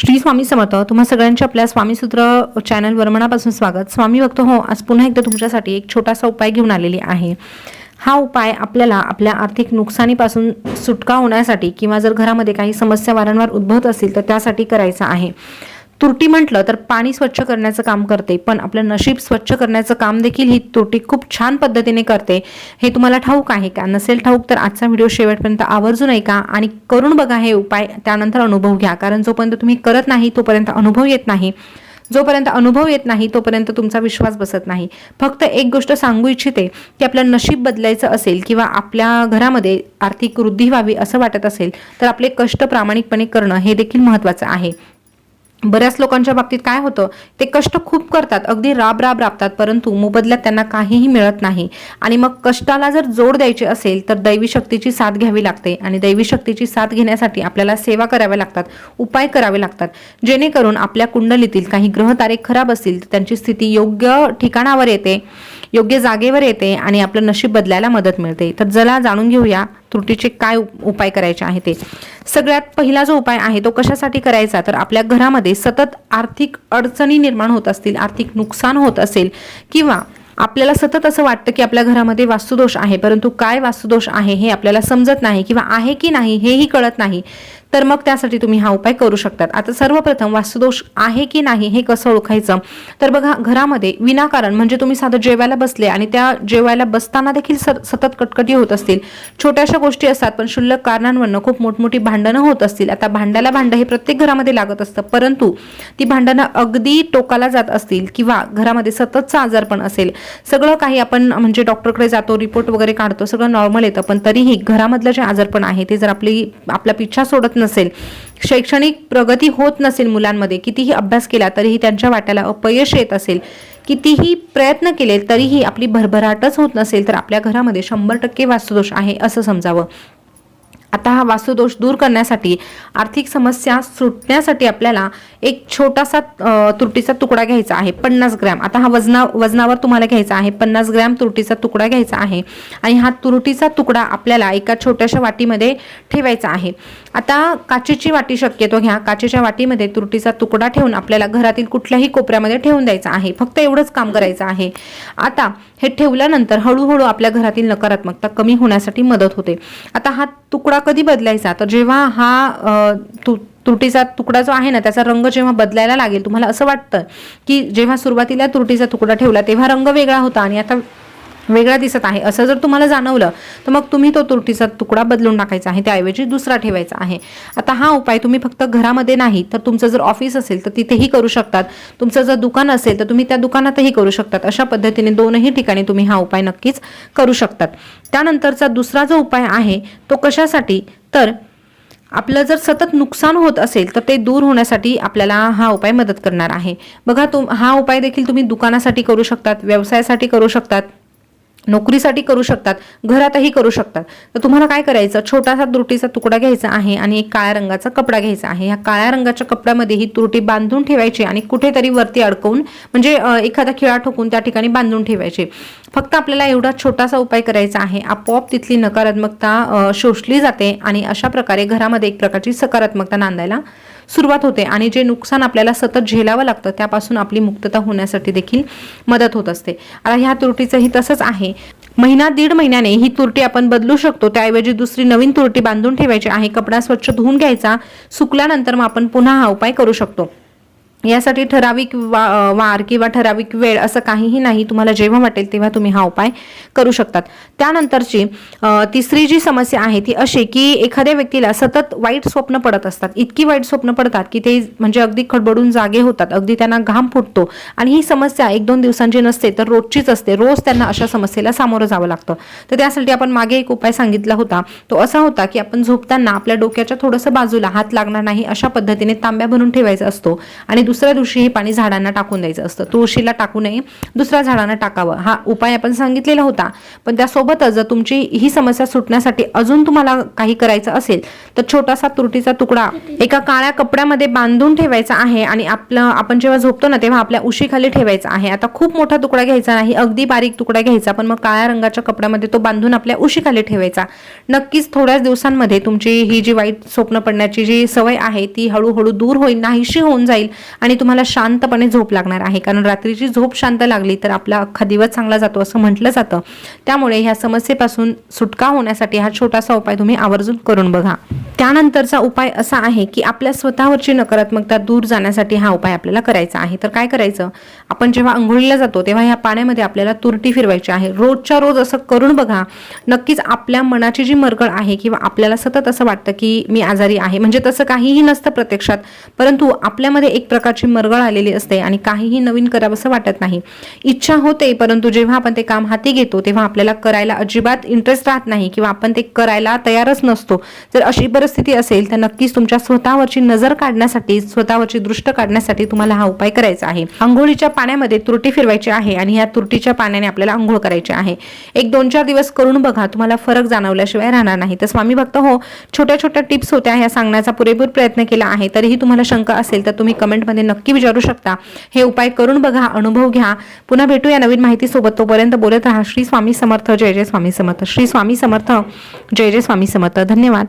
श्री स्वामी समर्थ तुम्हा सगळ्यांचे आपल्या स्वामीसूत्र चॅनलवर मनापासून स्वागत. स्वामी भक्त हो आज पुन्हा एकदा तुमच्यासाठी एक छोटासा उपाय घेऊन आलेली आहे. हा उपाय आपल्याला आपल्या आर्थिक नुकसानीपासून सुटका होण्यासाठी किंवा जर घरामध्ये काही समस्या वारंवार उद्भवत असतील तर त्यासाठी करायचा आहे. तुरटी म्हटलं तर पाणी स्वच्छ करण्याचं काम करते पण आपलं नशीब स्वच्छ करण्याचं काम देखील ही तुरटी खूप छान पद्धतीने करते. हे तुम्हाला ठाऊक आहे का? नसेल ठाऊक तर आजचा व्हिडिओ शेवटपर्यंत आवर्जून ऐका आणि करून बघा हे उपाय त्यानंतर अनुभव घ्या. कारण जोपर्यंत तुम्ही करत नाही तोपर्यंत अनुभव येत नाही. जोपर्यंत अनुभव येत नाही तोपर्यंत तुमचा विश्वास बसत नाही. फक्त एक गोष्ट सांगू इच्छिते की आपलं नशीब बदलायचं असेल किंवा आपल्या घरामध्ये आर्थिक वृद्धी व्हावी असं वाटत असेल तर आपले कष्ट प्रामाणिकपणे करणं हे देखील महत्त्वाचं आहे. बऱ्याच लोकांच्या बाबतीत काय होतं ते कष्ट खूप करतात अगदी राब राब राबतात परंतु मोबदल्यात त्यांना काहीही मिळत नाही. आणि मग कष्टाला जर जोड द्यायची असेल तर दैवी शक्तीची साथ घ्यावी लागते. आणि दैवी शक्तीची साथ घेण्यासाठी आपल्याला सेवा कराव्या लागतात उपाय करावे लागतात. जेणेकरून आपल्या कुंडलीतील काही ग्रह तारे खराब असतील तर त्यांची स्थिती योग्य ठिकाणावर येते. योग्य जागेवर येते आणि आपलं नशीब बदलायला मदत मिळते. तर जरा जाणून घेऊया त्रुटीचे काय उप- उपाय करायचे आहे ते. सगळ्यात पहिला जो उपाय आहे तो कशासाठी करायचा? तर आपल्या घरामध्ये सतत आर्थिक अडचणी निर्माण होत असतील आर्थिक नुकसान होत असेल किंवा आपल्याला सतत असं वाटतं की आपल्या घरामध्ये वास्तुदोष आहे परंतु काय वास्तुदोष आहे हे आपल्याला समजत नाही किंवा आहे की नाही हेही कळत नाही. तर मग त्यासाठी तुम्ही हा उपाय करू शकतात. आता सर्वप्रथम वास्तुदोष आहे की नाही हे कसं ओळखायचं? तर बघा घरामध्ये विनाकारण म्हणजे तुम्ही साधं जेवायला बसले आणि त्या जेवायला बसताना देखील सतत कटकटी होत असतील. छोट्याशा गोष्टी असतात पण क्षुल्लक कारणांवरनं खूप मोठमोठी भांडणं होत असतील. आता भांड्याला भांडं हे प्रत्येक घरामध्ये लागत असतं परंतु ती भांडणं अगदी टोकाला जात असतील किंवा घरामध्ये सततचा आजारपण असेल. सगळं काही आपण म्हणजे डॉक्टरकडे जातो रिपोर्ट वगैरे काढतो सगळं नॉर्मल येतं. पण तरीही घरामधलं जे आजारपण आहे ते जर आपली आपला पिच्छा सोडत नसेल शैक्षणिक प्रगती होत नसेल मुलांमध्ये कितीही अभ्यास केला तरीही त्यांच्या वाट्याला अपयश येत असेल कितीही प्रयत्न केले तरीही आपली भरभराटच होत नसेल तर आपल्या घरामध्ये शंभर टक्के वास्तुदोष आहे असं समजावं. आता हा वास्तुदोष दूर करण्यासाठी आर्थिक समस्या सुटण्यासाठी आपल्याला एक छोटासा तुरटीचा तुकडा घ्यायचा आहे. पन्नास ग्रॅम. आता हा वजना वजनावर तुम्हाला घ्यायचा आहे. पन्नास ग्रॅम तुरटीचा तुकडा घ्यायचा आहे. आणि हा तुरटीचा तुकडा आपल्याला एका छोट्याशा वाटीमध्ये ठेवायचा आहे. आता काचेची वाटी शक्यतो घ्या. काचेच्या वाटीमध्ये तुरटीचा तुकडा ठेवून आपल्याला घरातील कुठल्याही कोपऱ्यामध्ये ठेवून द्यायचा आहे. फक्त एवढंच काम करायचं आहे. आता हे ठेवल्यानंतर हळूहळू आपल्या घरातील नकारात्मकता कमी होण्यासाठी मदत होते. आता हा तुकडा कधी बदलायचा? तर जेव्हा हा तु तुरटीचा तुकडा जो आहे ना त्याचा रंग जेव्हा बदलायला लागेल तुम्हाला असं वाटतं की जेव्हा सुरुवातीला तुरटीचा तुकडा ठेवला तेव्हा रंग वेगळा होता आणि आता वेगळा दिसत आहे. असं जर तुम्हाला जाणवलं तर मग तुम्ही तो तुरटीचा तुकडा बदलून टाकायचा आहे. त्याऐवजी दुसरा ठेवायचा आहे. आता हा उपाय तुम्ही फक्त घरामध्ये नाही तर तुमचं जर ऑफिस असेल तर तिथेही करू शकतात. तुमचं जर दुकान असेल तर तुम्ही त्या दुकानातही करू शकतात. अशा पद्धतीने दोनही ठिकाणी तुम्ही हा उपाय नक्कीच करू शकतात. त्यानंतरचा दुसरा जो उपाय आहे तो कशासाठी? तर आपलं जर सतत नुकसान होत असेल तर ते दूर होण्यासाठी आपल्याला हा उपाय मदत करणार आहे. बघा तुम हा उपाय देखील तुम्ही दुकानासाठी करू शकतात व्यवसायासाठी करू शकतात. नोकरीसाठी करू शकतात घरातही करू शकतात. तर तुम्हाला काय करायचं? छोटासा तुरटीचा तुकडा घ्यायचा आहे आणि एक काळ्या रंगाचा कपडा घ्यायचा आहे. ह्या काळ्या रंगाच्या कपड्यामध्ये ही तुरटी बांधून ठेवायची आणि कुठेतरी वरती अडकवून म्हणजे एखादा खिळा ठोकून त्या ठिकाणी बांधून ठेवायचे. फक्त आपल्याला एवढा छोटासा उपाय करायचा आहे. आपोआप तिथली नकारात्मकता शोषली जाते आणि अशा प्रकारे घरामध्ये एक प्रकारची सकारात्मकता नांदायला सुरुवात होते आणि जे नुकसान आपल्याला सतत झेलावं लागतं त्यापासून आपली मुक्तता होण्यासाठी देखील मदत होत असते. आता ह्या तुरटीचंही तसंच आहे. महिना दीड महिन्याने ही तुरटी आपण बदलू शकतो. त्याऐवजी दुसरी नवीन तुरटी बांधून ठेवायची आहे. कपडा स्वच्छ धुवून घ्यायचा. सुकल्यानंतर मग आपण पुन्हा हा उपाय करू शकतो. यासाठी ठराविक वा वार किंवा ठराविक वेळ असं काहीही नाही. तुम्हाला जेव्हा वाटेल तेव्हा तुम्ही हा उपाय करू शकतात. त्यानंतरची तिसरी जी समस्या आहे ती अशी की एखाद्या व्यक्तीला सतत वाईट स्वप्न पडत असतात. इतकी वाईट स्वप्न पडतात की ते म्हणजे अगदी खडबडून जागे होतात. अगदी त्यांना घाम फुटतो. आणि ही समस्या एक दोन दिवसांची नसते तर रोजचीच असते. रोज त्यांना अशा समस्येला सामोरं जावं लागतं. तर त्यासाठी आपण मागे एक उपाय सांगितला होता. तो असा होता की आपण झोपताना आपल्या डोक्याच्या थोडंसं बाजूला हात लागणार नाही अशा पद्धतीने तांब्या भरून ठेवायचा असतो. आणि दुसऱ्या दिवशी हे पाणी झाडांना टाकून द्यायचं असतं. तुळशीला टाकू नये दुसऱ्या झाडांना टाकावं. हा उपाय आपण सांगितलेला होता. पण त्यासोबतच जर तुमची ही समस्या सुटण्यासाठी अजून तुम्हाला काही करायचं असेल तर छोटासा तुरटीचा तुकडा एका काळ्या कपड्यामध्ये बांधून ठेवायचा आहे आणि आपलं आपण जेव्हा झोपतो ना तेव्हा आपल्या उशीखाली ठेवायचा आहे. आता खूप मोठा तुकडा घ्यायचा नाही अगदी बारीक तुकडा घ्यायचा पण मग काळ्या रंगाच्या कपड्यामध्ये तो बांधून आपल्या उशीखाली ठेवायचा. नक्कीच थोड्याच दिवसांमध्ये तुमची ही जी वाईट स्वप्न पडण्याची जी सवय आहे ती हळूहळू दूर होईल नाहीशी होऊन जाईल. आणि तुम्हाला शांतपणे झोप लागणार आहे. कारण रात्रीची झोप शांत लागली तर आपला अख्खा दिवस चांगला जातो असं म्हटलं जातं. त्यामुळे ह्या समस्येपासून सुटका होण्यासाठी हा छोटासा उपाय तुम्ही आवर्जून करून बघा. त्यानंतरचा उपाय असा आहे की आपल्या स्वतःवरची नकारात्मकता दूर जाण्यासाठी हा उपाय आपल्याला करायचा आहे. तर काय करायचं? आपण जेव्हा आंघोळीला जातो तेव्हा ह्या पाण्यामध्ये आपल्याला तुरटी फिरवायची आहे. रोजच्या रोज असं करून बघा नक्कीच आपल्या मनाची जी मरगळ आहे किंवा आपल्याला सतत असं वाटतं की मी आजारी आहे. म्हणजे तसं काहीही नसतं प्रत्यक्षात परंतु आपल्यामध्ये एक प्रकारची मरगळ आलेली असते आणि काहीही नवीन करावंसं वाटत नाही. इच्छा होते परंतु जेव्हा आपण ते काम हाती घेतो तेव्हा आपल्याला करायला अजिबात इंटरेस्ट राहत नाही किंवा आपण ते करायला तयारच नसतो. जर अशी परिस्थिती असेल तर नक्कीच तुमच्या स्वतःवरची नजर काढण्यासाठी स्वतःवरची दृष्ट काढण्यासाठी तुम्हाला हा उपाय करायचा आहे. आंघोळीच्या पाण्यामध्ये तुरटी फिरवायची आहे आणि या तुरटीच्या पाण्याने आपल्याला आंघोळ करायची आहे. एक दोन चार दिवस करून बघा तुम्हाला फरक जाणवल्याशिवाय राहणार नाही. तर स्वामी भक्त हो छोट्या छोट्या टिप्स होत्या ह्या सांगण्याचा पुरेपूर प्रयत्न केला आहे. तरीही तुम्हाला शंका असेल तर तुम्ही कमेंटमध्ये नक्की विचारू शकता. हे उपाय करून बघा अनुभव घ्या. पुन्हा भेटू या नवीन माहितीसोबत. तोपर्यंत बोलत राहा. श्री स्वामी समर्थ. जय जय स्वामी समर्थ. श्री स्वामी समर्थ. जय जय स्वामी समर्थ. धन्यवाद.